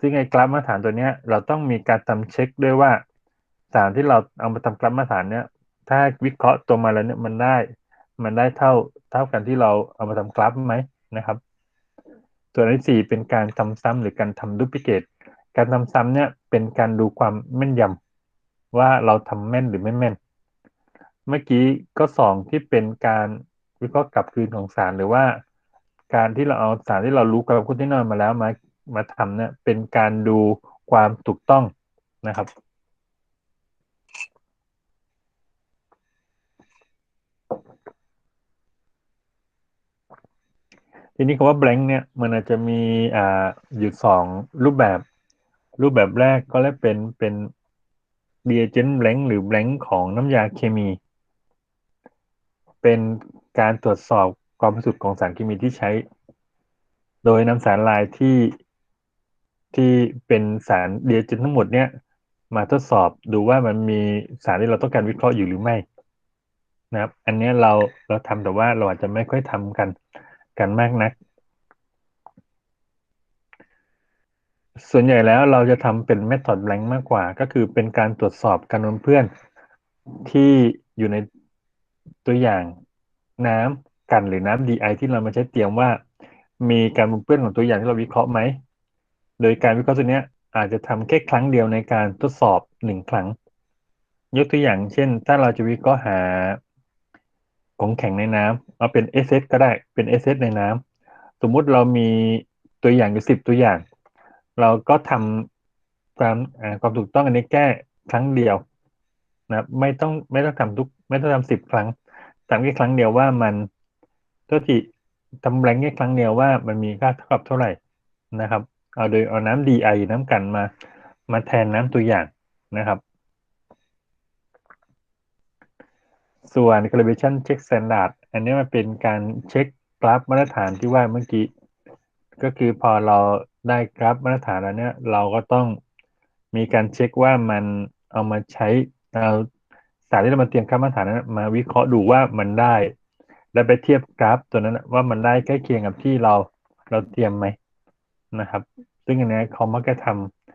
ซึ่งไอ้กราฟมาตรฐานตัวเนี้ย เราต้องมีการทำเช็คด้วยว่าสารที่เราเอามาทำกราฟมาตรฐานเนี้ยถ้าวิเคราะห์ตัวมาแล้วเนี่ยมันได้ มันได้เท่าเท่ากันที่เราเอามาทำกราฟไหมนะครับ ส่วนที่สี่เป็นการทำซ้ำหรือการทำดูพิเกตการทำซ้ำเนี่ยเป็นการดูความแม่นยำว่าเราทำแม่นหรือไม่แม่น เมื่อกี้ก็สองที่เป็นการวิเคราะห์กลับคืนของสารหรือว่า การที่เราเอาสารที่เรารู้กับคุณที่นอนมาแล้วมา มาทำเนี่ยเป็นการดูความถูกต้องนะครับทีนี้คำว่า blank เนี่ยมันอาจจะมีอ่าอยู่สองรูปแบบ รูปแบบแรกก็เรียกเป็นเป็น reagent blank หรือ blank ของน้ำยาเคมี เป็นการตรวจสอบความบริสุทธิ์ของสารเคมีที่ใช้ โดยนำสารลายที่ ที่เป็นสารเรียเจนทั้งหมดเนี่ย มาทดสอบดูว่ามันมีสารที่เราต้องการวิเคราะห์อยู่หรือไม่นะครับ อันนี้เราเราทำแต่ว่าเราอาจจะไม่ค่อยทำกันกันมากนัก ส่วนใหญ่แล้วเราจะทำเป็น method blank มากกว่า ก็คือเป็นการตรวจสอบการนวนเพื่อนที่อยู่ในตัวอย่างน้ำกันหรือน้ำ DI ที่เรามาใช้เตรียมว่า มีการปนเปื้อนของตัวอย่างที่เราวิเคราะห์ไหม โดยการวิเคราะห์ตัวนี้อาจจะทำแค่ครั้งเดียวในการทดสอบหนึ่งครั้ง ยกตัวอย่างเช่น ถ้าเราจะวิเคราะห์หาของแข็งในน้ำเอาเป็น SS ก็ได้เป็น SS ในน้ำสมมุติเรามีตัวอย่างอยู่สิบตัวอย่าง เราก็ทำความความถูกต้องอันนี้แก้ครั้งเดียวนะไม่ต้องไม่ต้องทำทุกไม่ต้องทำสิบครั้งทำแค่ครั้งเดียวว่ามันตัวที่ทำแรงแค่ครั้งเดียวว่ามันมีค่าเท่ากับเท่าไหร่นะครับ เอาโดยเอาน้ำ DI น้ำกันมา มาแทนน้ำตัวอย่างนะครับ ส่วน calibration check standard อันนี้มันเป็นการเช็คกราฟมาตรฐานที่ว่าเมื่อกี้ ก็คือพอเราได้กราฟมาตรฐานแล้วเนี่ย เราก็ต้องมีการเช็คว่ามันเอามาใช้เอาสารที่เรามาเตรียมกราฟมาตรฐานนั้นมาวิเคราะห์ดูว่ามันได้ แล้วไปเทียบกราฟตัวนั้นว่ามันได้ใกล้เคียงกับที่เราเราเตรียมไหม นะครับ ซึ่งอันนี้เขามักจะท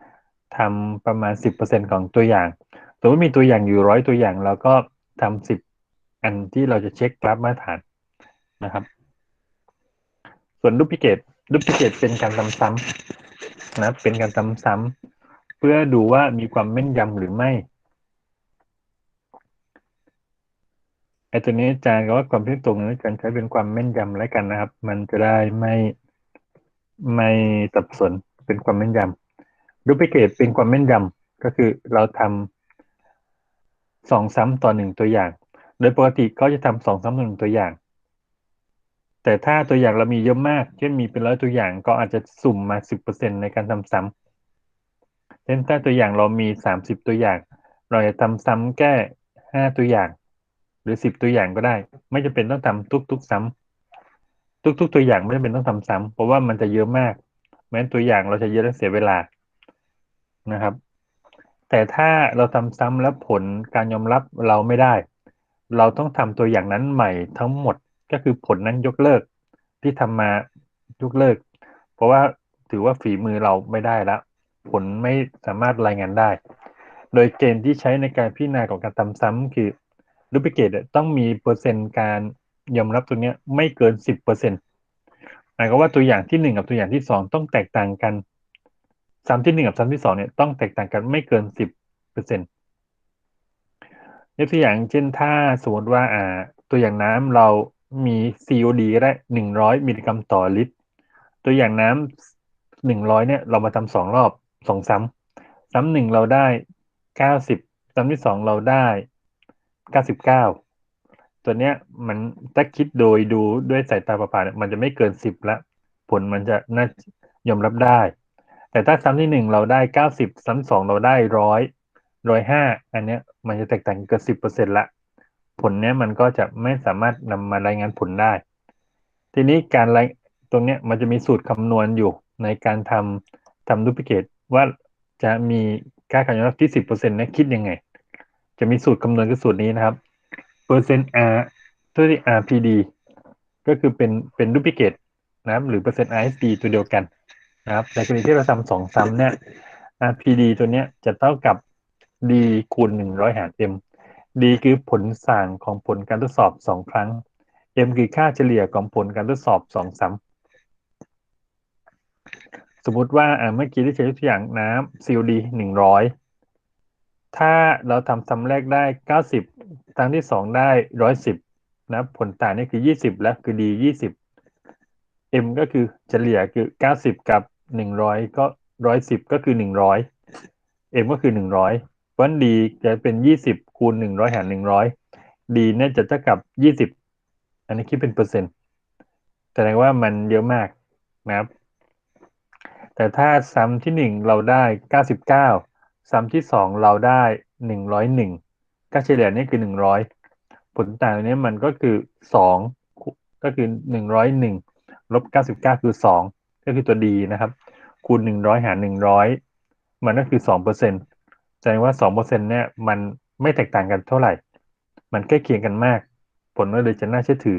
ำทำประมาณ 10%ของตัวอย่าง สมมติมีตัวอย่างอยู่ร้อยตัวอย่างเราก็ทำสิบอันที่เราจะเช็คกราฟมาตรฐานนะครับ ส่วนดูพิเกตดูพิเกตเป็นการซ้ำๆนะเป็นการซ้ำๆเพื่อดูว่ามีความแม่นยำหรือไม่ไอตัวนี้อาจารย์ก็ว่าความเที่ยงตรงนี้การใช้เป็นความแม่นยำแล้วกันนะครับ มันจะได้ไม่ ไม่สับสนเป็นความแม่นยำดูพิเกตเป็นความแม่นยำก็คือเราทำสองซ้ำต่อหนึ่งตัวอย่าง โดยปกติเขาจะทำสองสามหนึ่งตัวอย่าง แต่ถ้าตัวอย่างเรามีเยอะมาก เช่นมีเป็นร้อยตัวอย่างก็อาจจะสุ่มมาสิบเปอร์เซ็นในการทำซ้ำเช่นถ้าตัวอย่างเรามีสามสิบตัวอย่าง เราจะทำซ้ำแก้ห้าตัวอย่าง หรือสิบตัวอย่างก็ได้ ไม่จำเป็นต้องทำทุกๆซ้ำ ทุก ๆ ตัวอย่างไม่จำเป็นต้องทำซ้ำเพราะว่ามันจะเยอะมาก แม้ตัวอย่างเราจะเยอะและเสียเวลานะครับ แต่ถ้าเราทำซ้ำแล้วผลการยอมรับเราไม่ได้ เราต้องทำตัวอย่างนั้นใหม่ทั้งหมดก็คือผลนั้นยกเลิกที่ทำมายกเลิก เพราะว่าถือว่าฝีมือเราไม่ได้แล้วผลไม่สามารถรายงานได้ โดยเกณฑ์ที่ใช้ในการพิจารณาของการทำซ้ำคือรูปเกตต้องมีเปอร์เซ็นต์การ ยอมรับตัวนี้ไม่เกินสิบเปอร์เซ็นหมายความว่าตัวอย่างที่หนึ่งกับตัวอย่างที่สองต้องแตกต่างกันซ้ำที่หนึ่งกับซ้ำที่สองเนี่ยต้องแตกต่างกันไม่เกินสิบเปอร์เซ็นต์ยกตัวอย่างเช่นถ้าสมมติว่าอ่าตัวอย่างน้ำเรามี COD ได้หนึ่งร้อยมิลลิกรัมต่อลิตร ตัวอย่างน้ำหนึ่งร้อยเนี่ยเรามาทำสองรอบสองซ้ำซ้ำหนึ่งเราได้เก้าสิบซ้ำที่สองเราได้เก้าสิบเก้า ตัวเนี้ยมันถ้าคิดโดยดูด้วยสายตาเปล่าๆมันจะไม่เกินสิบละ ผลมันจะน่ายอมรับได้ แต่ถ้าซ้ำที่หนึ่งเราได้เก้าสิบซ้ำสองเราได้ร้อยร้อยห้าอันเนี้ยมันจะแตกต่างเกินสิบเปอร์เซ็นต์ละผลเนี้ยมันก็จะไม่สามารถนำมารายงานผลได้ ทีนี้การรายตรงเนี้ยมันจะมีสูตรคำนวณอยู่ในการทำทำดูพิเกตว่าจะมีค่าการยอมรับที่สิบเปอร์เซ็นต์นี้คิดยังไง จะมีสูตรคำนวณคือสูตรนี้นะครับ เปอร์เซ็นต์ R ตัวที่ RPD ก็คือเป็นเป็นดูพิเกตนะครับหรือเปอร์เซ็นต์ ISD ตัวเดียวกันนะครับในกรณีที่เราทำสองซ้ำเนี่ย RPD ตัวเนี้ยจะเท่ากับ D คูณหนึ่งร้อยหาร M D คือผลสั่งของผลการทดสอบสองครั้ง M คือค่าเฉลี่ยของผลการทดสอบสองซ้ำสมมติว่าเมื่อกี้ที่ใช้ตัวอย่างน้ำ COD หนึ่งร้อย ถ้าเราทำซ้ำแรกได้เก้าสิบครั้งที่สองได้ร้อยสิบนะ ผลต่างนี่คือยี่สิบและคือ D ยี่สิบ M ก็คือเฉลี่ยคือเก้าสิบกับหนึ่งร้อยก็ร้อยสิบก็คือหนึ่งร้อย M ก็คือหนึ่งร้อยเพราะนั้น D จะเป็นยี่สิบคูณหนึ่งร้อยหารหนึ่งร้อย D เนี่ยจะเท่ากับยี่สิบอันนี้คิดเป็นเปอร์เซ็นต์แสดงว่ามันเยอะมากนะครับ แต่ถ้าซ้ำที่หนึ่งเราได้เก้าสิบเก้า ซ้ำที่สองเราได้หนึ่งร้อยหนึ่งค่าเฉลี่ยนี่คือหนึ่งร้อยผลต่างนี้มันก็คือสองก็คือหนึ่งร้อยหนึ่งลบเก้าสิบเก้าคือสองก็คือตัวดีนะครับ คูณหนึ่งร้อยหารหนึ่งร้อยมันก็คือสองเปอร์เซ็นต์แสดงว่าสองเปอร์เซ็นต์เนี่ยมันไม่แตกต่างกันเท่าไหร่ มันใกล้เคียงกันมาก ผลก็เลยจะน่าเชื่อถือ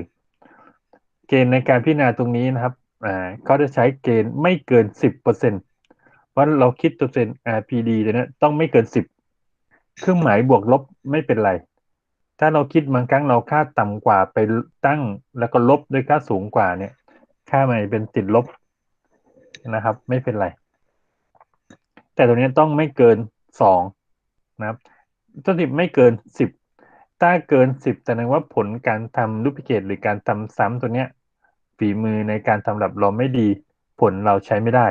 เกณฑ์ในการพิจารณาตรงนี้นะครับอ่าเขาจะใช้เกณฑ์ไม่เกินสิบเปอร์เซ็นต์ เพราเราคิดตัวเซ็น RPD ตัวนี้ต้องไม่เกินสิบเครื่องหมายบวกลบไม่เป็นไร ถ้าเราคิดบางครั้งเราค่าต่ำกว่าไปตั้งแล้วก็ลบด้วยค่าสูงกว่าเนี่ย ค่าใหมันเป็นติดลบนะครับ ไม่เป็นไร แต่ตัวนี้ต้องไม่เกินสองนะครับตัวสิบไม่เกินสิบถ้าเกินสิบแสดงว่าผลการทำรูปเกตหรือการทำซ้ำตัวเนี้ยฝีมือในการทำแลบเราไม่ดี ผลเราใช้ไม่ได้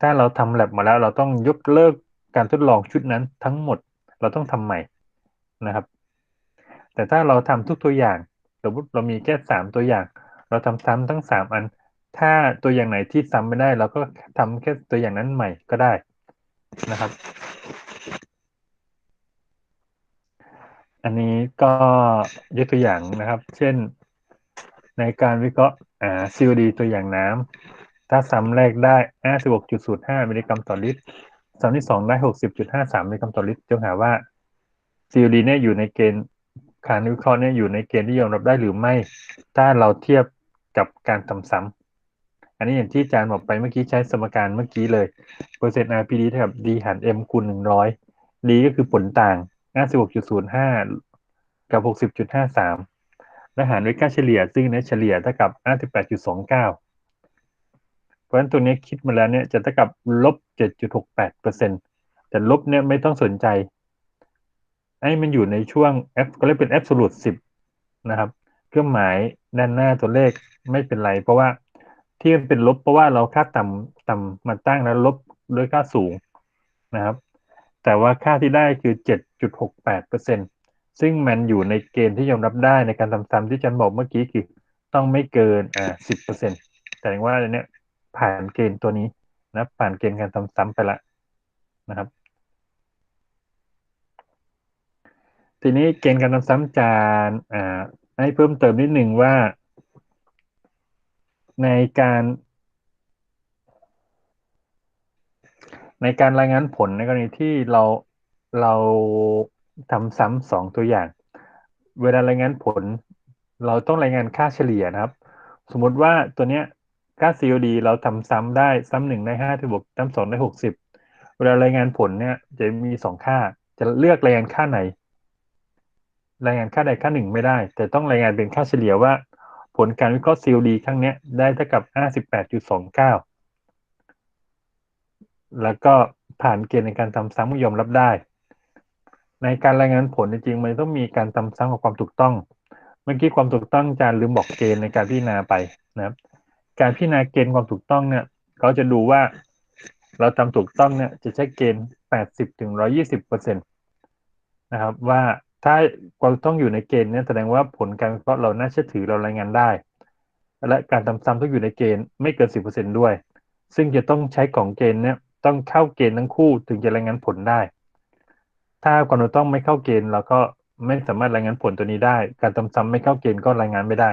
ถ้าเราทำแลบมาแล้ว เราต้องยกเลิกการทดลองชุดนั้นทั้งหมดเราต้องทำใหม่นะครับ แต่ถ้าเราทำทุกตัวอย่างสมมติเรามีแค่สามตัวอย่าง เราทำซ้ำทั้งสามอัน ถ้าตัวอย่างไหนที่ซ้ำไม่ได้ เราก็ทำแค่ตัวอย่างนั้นใหม่ก็ได้นะครับ อันนี้ก็ยกตัวอย่างนะครับ เช่นในการวิเคราะห์ COD ตัวอย่างน้ำ ถ้าซ้ำแรกได้56.05มิลลิกรัมต่อลิตรซ้ำที่สองได้60.53มิลลิกรัมต่อลิตรจงหาว่า COD เนี่ยอยู่ในเกณฑ์การวิเคราะห์เนี่ยอยู่ในเกณฑ์ที่ยอมรับได้หรือไม่ ถ้าเราเทียบกับการทำซ้ำอันนี้อย่างที่อาจารย์บอกไปเมื่อกี้ใช้สมการเมื่อกี้เลยเปอร์เซ็นต์ RPD เท่ากับ D หาร M คูณ100 D ก็คือผลต่าง56.05 กับ 60.53 และหารด้วยค่าเฉลี่ย ซึ่งเนี่ยเฉลี่ยเท่ากับ 58.29 เพราะฉะนั้นตัวนี้คิดมาแล้วเนี่ยจะเท่ากับลบ7.68%แต่ลบเนี่ยไม่ต้องสนใจไอ้มันอยู่ในช่วง F ก็เรียกเป็น absolute 10นะครับ เครื่องหมายด้านหน้าตัวเลขไม่เป็นไร เพราะว่าที่มันเป็นลบเพราะว่าเราค่าต่ำต่ำมาตั้งแล้วลบด้วยค่าสูงนะครับ แต่ว่าค่าที่ได้คือ7.68%ซึ่งมันอยู่ในเกณฑ์ที่ยอมรับได้ในการทำซ้ำที่ฉันบอกเมื่อกี้คือต้องไม่เกินอ่า10%แต่ว่าเนี้ย ผ่านเกณฑ์ตัวนี้นะผ่านเกณฑ์การทำซ้ำไปละนะครับ ทีนี้เกณฑ์การทำซ้ำจานอ่าให้เพิ่มเติมนิดหนึ่งว่า ในการ ในการรายงานผลในกรณีที่เราเราทำซ้ำสองตัวอย่าง เวลารายงานผล เราต้องรายงานค่าเฉลี่ยนะครับ สมมติว่าตัวเนี้ย ค่า COD เราทำซ้ำได้ซ้ำหนึ่งได้ห้าที่บวกซ้ำสองได้หกสิบเวลารายงานผลเนี่ย จะมีสองค่า จะเลือกรายงานค่าไหน รายงานค่าใดค่าหนึ่งไม่ได้ แต่ต้องรายงานเป็นค่าเฉลี่ยว่า ผลการวิเคราะห์ COD ครั้งนี้ได้เท่ากับห้าสิบแปดจุดสองเก้าแล้วก็ผ่านเกณฑ์ในการทำซ้ำยอมรับได้ ในการรายงานผลจริงๆมันต้องมีการทำซ้ำกับความถูกต้อง เมื่อกี้ความถูกต้องอาจารย์ลืมบอกเกณฑ์ในการพิจารณาไปนะครับ การพิจารณาเกณฑ์ความถูกต้องเนี่ยเขาจะดูว่าเราทำถูกต้องเนี่ยจะใช้เกณฑ์แปดสิบถึงร้อยี่สิบเปอร์เซ็นตนะครับ ว่าถ้าความต้องอยู่ในเกณฑ์เนี่ยแสดงว่าผลการวิเคราะห์เราน่าเชื่อถือเรารายงานได้ และการทำซ้ำต้องอยู่ในเกณฑ์ไม่เกินสิบเปอร์เซ็นด้วย ซึ่งจะต้องใช้ของเกณฑ์เนี่ยต้องเข้าเกณฑ์ทั้งคู่ถึงจะรายงานผลได้ ถ้าความถูกต้องไม่เข้าเกณฑ์เราก็ไม่สามารถรายงานผลตัวนี้ได้ การทำซ้ำไม่เข้าเกณฑ์ก็รายงานไม่ได้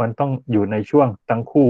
มันต้องอยู่ในช่วงทั้งคู่